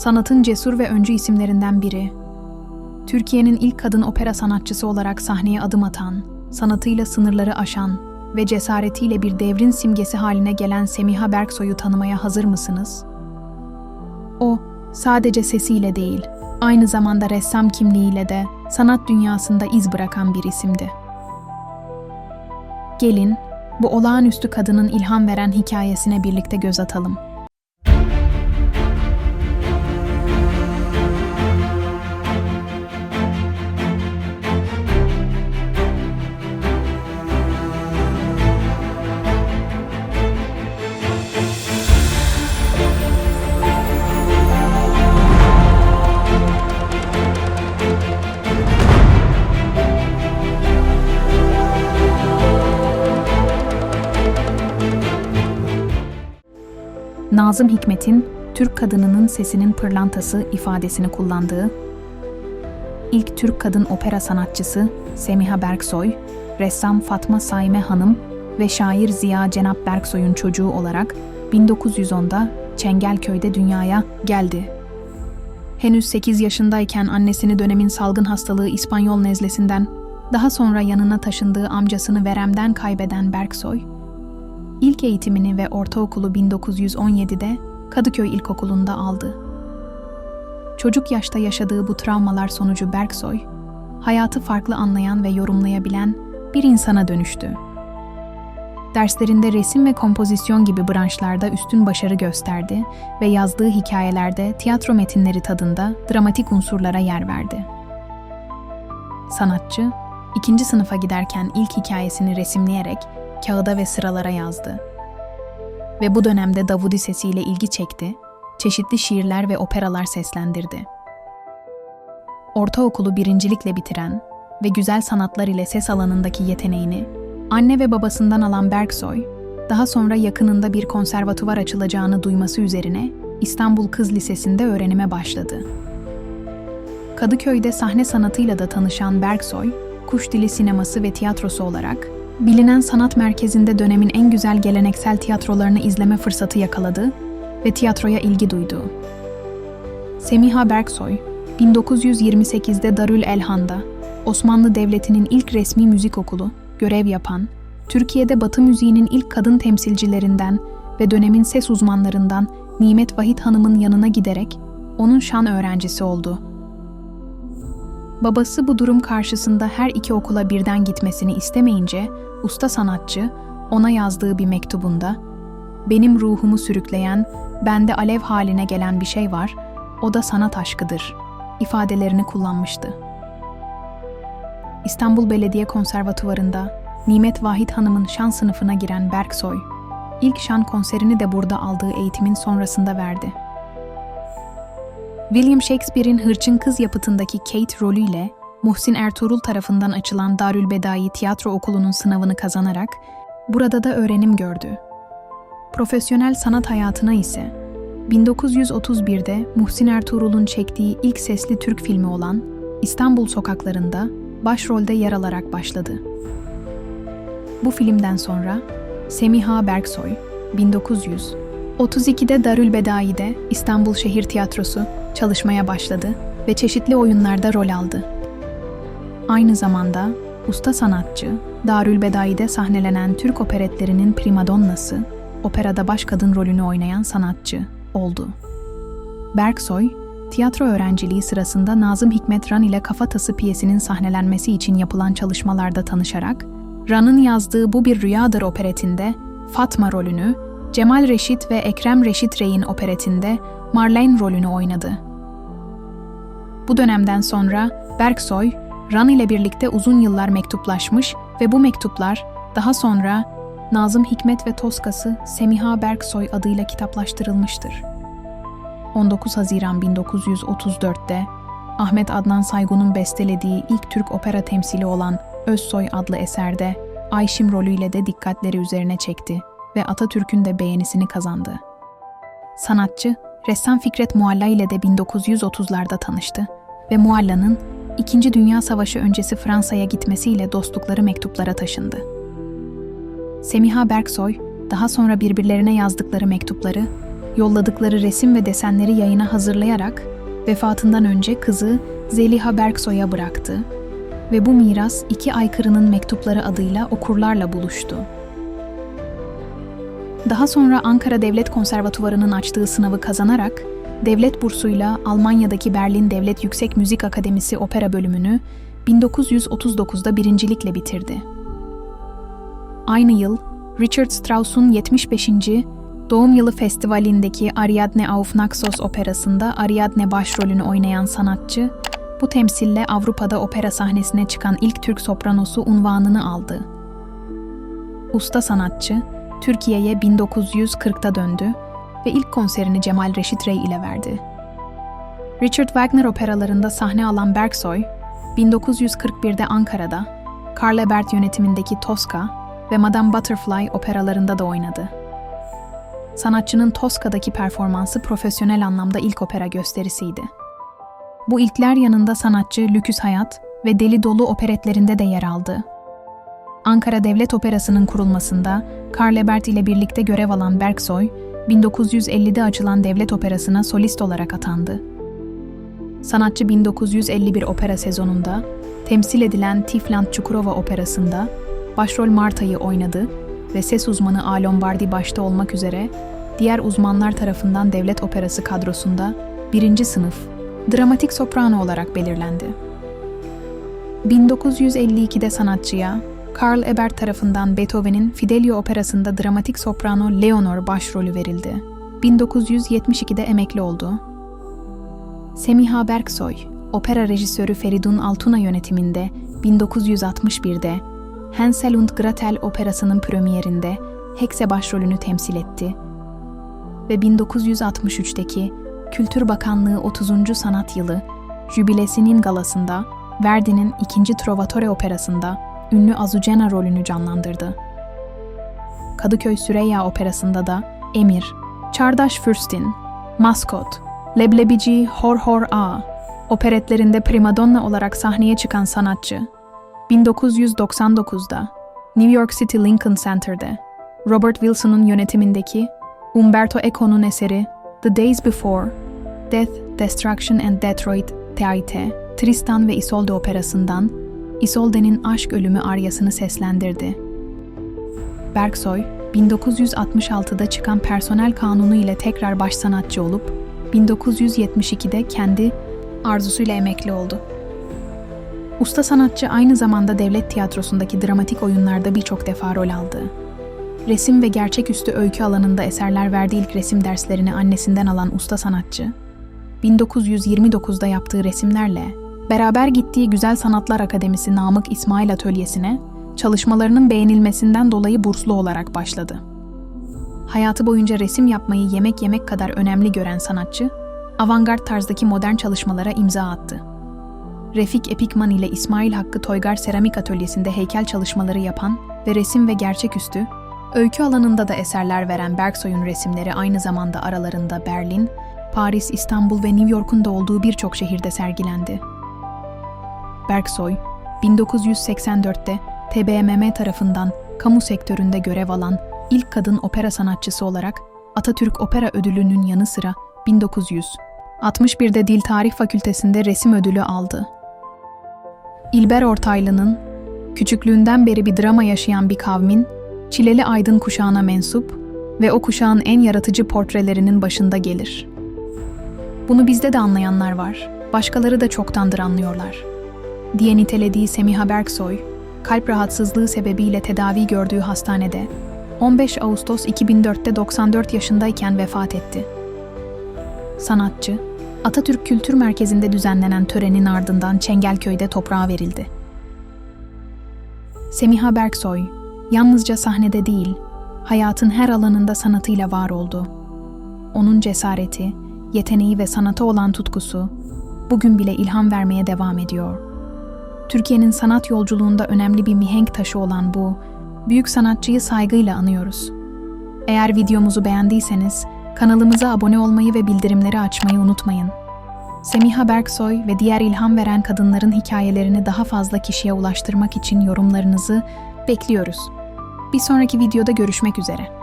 sanatın cesur ve öncü isimlerinden biri. Türkiye'nin ilk kadın opera sanatçısı olarak sahneye adım atan, sanatıyla sınırları aşan ve cesaretiyle bir devrin simgesi haline gelen Semiha Berksoy'u tanımaya hazır mısınız? O, sadece sesiyle değil, aynı zamanda ressam kimliğiyle de sanat dünyasında iz bırakan bir isimdi. Gelin, bu olağanüstü kadının ilham veren hikayesine birlikte göz atalım. Nazım Hikmet'in Türk kadınının sesinin pırlantası ifadesini kullandığı, ilk Türk kadın opera sanatçısı Semiha Berksoy, ressam Fatma Saime Hanım ve şair Ziya Cenap Berksoy'un çocuğu olarak 1910'da Çengelköy'de dünyaya geldi. Henüz 8 yaşındayken annesini dönemin salgın hastalığı İspanyol nezlesinden, daha sonra yanına taşındığı amcasını veremden kaybeden Berksoy, İlk eğitimini ve ortaokulu 1917'de Kadıköy İlkokulu'nda aldı. Çocuk yaşta yaşadığı bu travmalar sonucu Berksoy, hayatı farklı anlayan ve yorumlayabilen bir insana dönüştü. Derslerinde resim ve kompozisyon gibi branşlarda üstün başarı gösterdi ve yazdığı hikayelerde tiyatro metinleri tadında dramatik unsurlara yer verdi. Sanatçı, ikinci sınıfa giderken ilk hikayesini resimleyerek kağıda ve sıralara yazdı. Ve bu dönemde Davudi sesiyle ilgi çekti, çeşitli şiirler ve operalar seslendirdi. Ortaokulu birincilikle bitiren ve güzel sanatlar ile ses alanındaki yeteneğini anne ve babasından alan Berksoy, daha sonra yakınında bir konservatuvar açılacağını duyması üzerine İstanbul Kız Lisesi'nde öğrenime başladı. Kadıköy'de sahne sanatıyla da tanışan Berksoy, kuş dili sineması ve tiyatrosu olarak bilinen sanat merkezinde dönemin en güzel geleneksel tiyatrolarını izleme fırsatı yakaladı ve tiyatroya ilgi duydu. Semiha Berksoy, 1928'de Darül Elhan'da, Osmanlı Devleti'nin ilk resmi müzik okulu, görev yapan, Türkiye'de Batı müziğinin ilk kadın temsilcilerinden ve dönemin ses uzmanlarından Nimet Vahit Hanım'ın yanına giderek onun şan öğrencisi oldu. Babası bu durum karşısında her iki okula birden gitmesini istemeyince usta sanatçı ona yazdığı bir mektubunda benim ruhumu sürükleyen, bende alev haline gelen bir şey var, o da sanat aşkıdır ifadelerini kullanmıştı. İstanbul Belediye Konservatuvarı'nda Nimet Vahit Hanım'ın şan sınıfına giren Berksoy, ilk şan konserini de burada aldığı eğitimin sonrasında verdi. William Shakespeare'in Hırçın Kız yapıtındaki Kate rolüyle Muhsin Ertuğrul tarafından açılan Darülbedai Tiyatro Okulu'nun sınavını kazanarak burada da öğrenim gördü. Profesyonel sanat hayatına ise 1931'de Muhsin Ertuğrul'un çektiği ilk sesli Türk filmi olan İstanbul Sokaklarında başrolde yer alarak başladı. Bu filmden sonra Semiha Berksoy 1932'de Darülbedai'de İstanbul Şehir Tiyatrosu çalışmaya başladı ve çeşitli oyunlarda rol aldı. Aynı zamanda usta sanatçı, Darülbedai'de sahnelenen Türk operetlerinin primadonnası, operada baş kadın rolünü oynayan sanatçı oldu. Berksoy, tiyatro öğrenciliği sırasında Nazım Hikmet Ran ile Kafatası piyesinin sahnelenmesi için yapılan çalışmalarda tanışarak, Ran'ın yazdığı Bu Bir Rüyadır operetinde Fatma rolünü, Cemal Reşit ve Ekrem Reşit Rey'in operetinde Marlene rolünü oynadı. Bu dönemden sonra Berksoy, Ran ile birlikte uzun yıllar mektuplaşmış ve bu mektuplar daha sonra Nazım Hikmet ve Toskası Semiha Berksoy adıyla kitaplaştırılmıştır. 19 Haziran 1934'te Ahmet Adnan Saygun'un bestelediği ilk Türk opera temsili olan Özsoy adlı eserde Ayşim rolüyle de dikkatleri üzerine çekti ve Atatürk'ün de beğenisini kazandı. Sanatçı, ressam Fikret Mualla ile de 1930'larda tanıştı ve Mualla'nın İkinci Dünya Savaşı öncesi Fransa'ya gitmesiyle dostlukları mektuplara taşındı. Semiha Berksoy, daha sonra birbirlerine yazdıkları mektupları yolladıkları resim ve desenleri yayına hazırlayarak vefatından önce kızı Zeliha Berksoy'a bıraktı ve bu miras iki aykırının mektupları adıyla okurlarla buluştu. Daha sonra Ankara Devlet Konservatuvarı'nın açtığı sınavı kazanarak devlet bursuyla Almanya'daki Berlin Devlet Yüksek Müzik Akademisi opera bölümünü 1939'da birincilikle bitirdi. Aynı yıl Richard Strauss'un 75. Doğum Yılı Festivali'ndeki Ariadne auf Naxos operasında Ariadne başrolünü oynayan sanatçı, bu temsille Avrupa'da opera sahnesine çıkan ilk Türk sopranosu unvanını aldı. Usta sanatçı, Türkiye'ye 1940'ta döndü ve ilk konserini Cemal Reşit Rey ile verdi. Richard Wagner operalarında sahne alan Bergsoy, 1941'de Ankara'da, Karl Ebert yönetimindeki Tosca ve Madame Butterfly operalarında da oynadı. Sanatçının Tosca'daki performansı profesyonel anlamda ilk opera gösterisiydi. Bu ilkler yanında sanatçı Lüküs Hayat ve Deli Dolu operetlerinde de yer aldı. Ankara Devlet Operası'nın kurulmasında Karl Ebert ile birlikte görev alan Bergsoy, 1950'de açılan devlet operasına solist olarak atandı. Sanatçı 1951 opera sezonunda temsil edilen Tifland Çukurova Operası'nda başrol Marta'yı oynadı ve ses uzmanı A. Lombardi başta olmak üzere diğer uzmanlar tarafından devlet operası kadrosunda birinci sınıf dramatik soprano olarak belirlendi. 1952'de sanatçıya Karl Ebert tarafından Beethoven'in Fidelio operasında dramatik soprano Leonor başrolü verildi. 1972'de emekli oldu. Semiha Berksoy, opera rejisörü Feridun Altuna yönetiminde 1961'de Hansel und Gretel operasının premierinde Hexe başrolünü temsil etti ve 1963'teki Kültür Bakanlığı 30. Sanat Yılı jübilesinin galasında Verdi'nin 2. Trovatore operasında ünlü Azucena rolünü canlandırdı. Kadıköy Süreyya operasında da Emir, Çardaş Fürstin, Maskot, Leblebici Hor Hor A operetlerinde primadonna olarak sahneye çıkan sanatçı, 1999'da New York City Lincoln Center'de Robert Wilson'un yönetimindeki Umberto Eco'nun eseri The Days Before, Death, Destruction and Detroit Teaite, Tristan ve Isolde operasından Isolde'nin aşk ölümü aryasını seslendirdi. Bergsoy, 1966'da çıkan personel kanunu ile tekrar baş sanatçı olup, 1972'de kendi arzusuyla emekli oldu. Usta sanatçı aynı zamanda devlet tiyatrosundaki dramatik oyunlarda birçok defa rol aldı. Resim ve gerçeküstü öykü alanında eserler verdiği ilk resim derslerini annesinden alan usta sanatçı, 1929'da yaptığı resimlerle beraber gittiği Güzel Sanatlar Akademisi Namık İsmail Atölyesi'ne çalışmalarının beğenilmesinden dolayı burslu olarak başladı. Hayatı boyunca resim yapmayı yemek yemek kadar önemli gören sanatçı, avantgard tarzdaki modern çalışmalara imza attı. Refik Epikman ile İsmail Hakkı Toygar Seramik Atölyesi'nde heykel çalışmaları yapan ve resim ve gerçeküstü, öykü alanında da eserler veren Bergsoy'un resimleri aynı zamanda aralarında Berlin, Paris, İstanbul ve New York'un da olduğu birçok şehirde sergilendi. Bergsoy, 1984'te TBMM tarafından kamu sektöründe görev alan ilk kadın opera sanatçısı olarak Atatürk Opera Ödülü'nün yanı sıra 1961'de Dil Tarih Fakültesinde resim ödülü aldı. İlber Ortaylı'nın küçüklüğünden beri bir drama yaşayan bir kavmin çileli aydın kuşağına mensup ve o kuşağın en yaratıcı portrelerinin başında gelir. Bunu bizde de anlayanlar var, başkaları da çoktandır anlıyorlar. Diye nitelediği Semiha Berksoy, kalp rahatsızlığı sebebiyle tedavi gördüğü hastanede 15 Ağustos 2004'te 94 yaşındayken vefat etti. Sanatçı, Atatürk Kültür Merkezi'nde düzenlenen törenin ardından Çengelköy'de toprağa verildi. Semiha Berksoy, yalnızca sahnede değil, hayatın her alanında sanatıyla var oldu. Onun cesareti, yeteneği ve sanata olan tutkusu bugün bile ilham vermeye devam ediyor. Türkiye'nin sanat yolculuğunda önemli bir mihenk taşı olan bu büyük sanatçıyı saygıyla anıyoruz. Eğer videomuzu beğendiyseniz kanalımıza abone olmayı ve bildirimleri açmayı unutmayın. Semiha Berksoy ve diğer ilham veren kadınların hikayelerini daha fazla kişiye ulaştırmak için yorumlarınızı bekliyoruz. Bir sonraki videoda görüşmek üzere.